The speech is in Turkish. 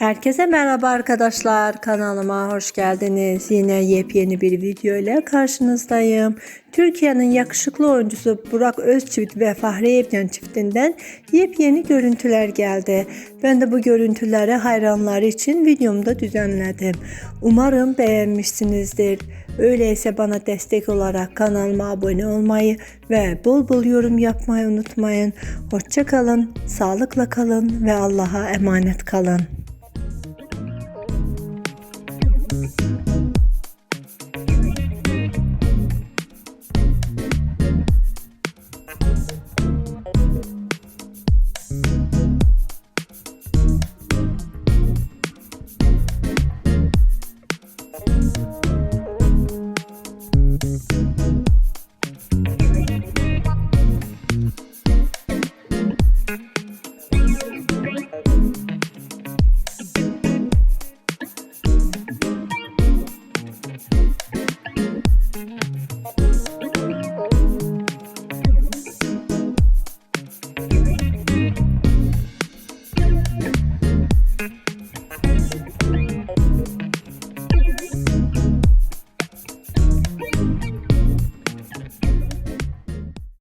Herkese merhaba arkadaşlar. Kanalıma hoş geldiniz. Yine yepyeni bir video ile karşınızdayım. Türkiye'nin yakışıklı oyuncusu Burak Özçivit ve Fahri Evgen çiftinden yepyeni görüntüler geldi. Ben de bu görüntüleri hayranları için videomda düzenledim. Umarım beğenmişsinizdir. Öyleyse bana destek olarak kanalıma abone olmayı ve bol bol yorum yapmayı unutmayın. hoşçakalın sağlıkla kalın ve Allah'a emanet kalın.